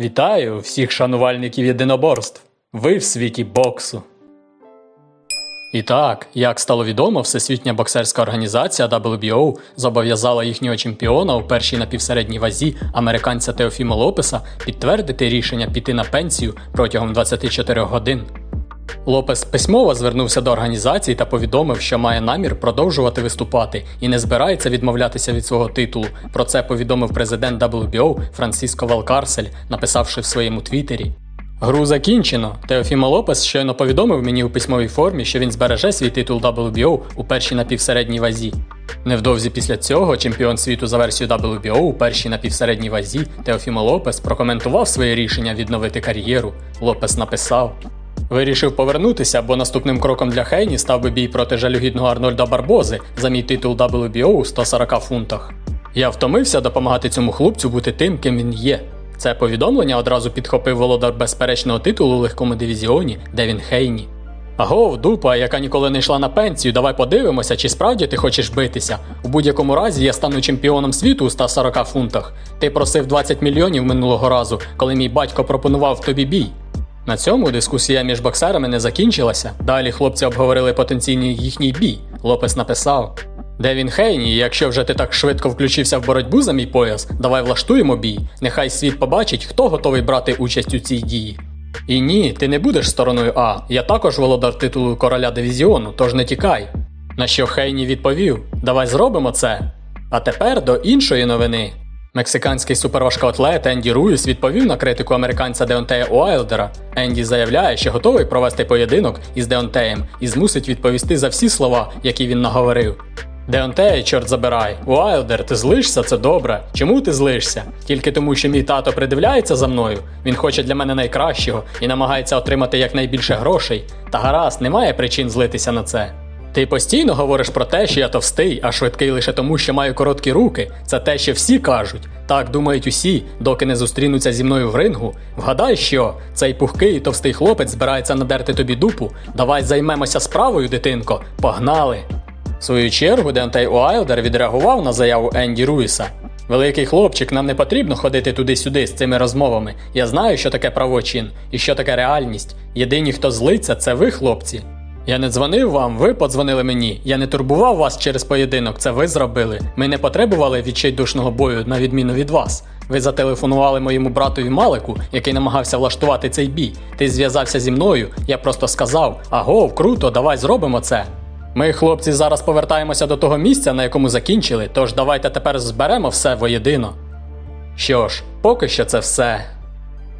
Вітаю всіх шанувальників єдиноборств. Ви в світі боксу. І так, як стало відомо, Всесвітня боксерська організація WBO зобов'язала їхнього чемпіона у першій напівсередній вазі американця Теофіма Лопеса підтвердити рішення піти на пенсію протягом 24 годин. Лопес письмово звернувся до організації та повідомив, що має намір продовжувати виступати і не збирається відмовлятися від свого титулу. Про це повідомив президент WBO Франциско Валкарсель, написавши в своєму твіттері. Гру закінчено. Теофімо Лопес щойно повідомив мені у письмовій формі, що він збереже свій титул WBO у першій напівсередній вазі. Невдовзі після цього чемпіон світу за версією WBO у першій напівсередній вазі Теофімо Лопес прокоментував своє рішення відновити кар'єру. Лопес написав: Вирішив повернутися, бо наступним кроком для Хейні став би бій проти жалюгідного Арнольда Барбози за мій титул WBO у 140 фунтах. Я втомився допомагати цьому хлопцю бути тим, ким він є. Це повідомлення одразу підхопив володар безперечного титулу у легкому дивізіоні Девін Хейні. Агов, дупа, яка ніколи не йшла на пенсію, давай подивимося, чи справді ти хочеш битися. У будь-якому разі я стану чемпіоном світу у 140 фунтах. Ти просив 20 мільйонів минулого разу, коли мій батько пропонував тобі бій. На цьому дискусія між боксерами не закінчилася. Далі хлопці обговорили потенційний їхній бій. Лопес написав: Девін Хейні, якщо вже ти так швидко включився в боротьбу за мій пояс, давай влаштуємо бій. Нехай світ побачить, хто готовий брати участь у цій дії. І ні, ти не будеш стороною А. Я також володар титулу короля дивізіону, тож не тікай. На що Хейні відповів: Давай зробимо це. А тепер до іншої новини. Мексиканський суперважкоатлет Енді Руїс відповів на критику американця Деонтея Уайлдера. Енді заявляє, що готовий провести поєдинок із Деонтеєм і змусить відповісти за всі слова, які він наговорив. Деонтей, чорт забирай, Уайлдер, ти злишся, це добре. Чому ти злишся? Тільки тому, що мій тато придивляється за мною. Він хоче для мене найкращого і намагається отримати якнайбільше грошей. Та гаразд, немає причин злитися на це. Ти постійно говориш про те, що я товстий, а швидкий лише тому, що маю короткі руки. Це те, що всі кажуть. Так думають усі, доки не зустрінуться зі мною в рингу. Вгадай, що цей пухкий і товстий хлопець збирається надерти тобі дупу. Давай займемося справою, дитинко. Погнали! В свою чергу Дентей Уайлдер відреагував на заяву Енді Руїса. Великий хлопчик, нам не потрібно ходити туди-сюди з цими розмовами. Я знаю, що таке правочин і що таке реальність. Єдині, хто злиться, це ви, хлопці. Я не дзвонив вам, ви подзвонили мені. Я не турбував вас через поєдинок, це ви зробили. Ми не потребували відчайдушного бою, на відміну від вас. Ви зателефонували моєму братові Малику, який намагався влаштувати цей бій. Ти зв'язався зі мною, я просто сказав: Агов, круто, давай зробимо це. Ми, хлопці, зараз повертаємося до того місця, на якому закінчили, тож давайте тепер зберемо все воєдино. Що ж, поки що це все.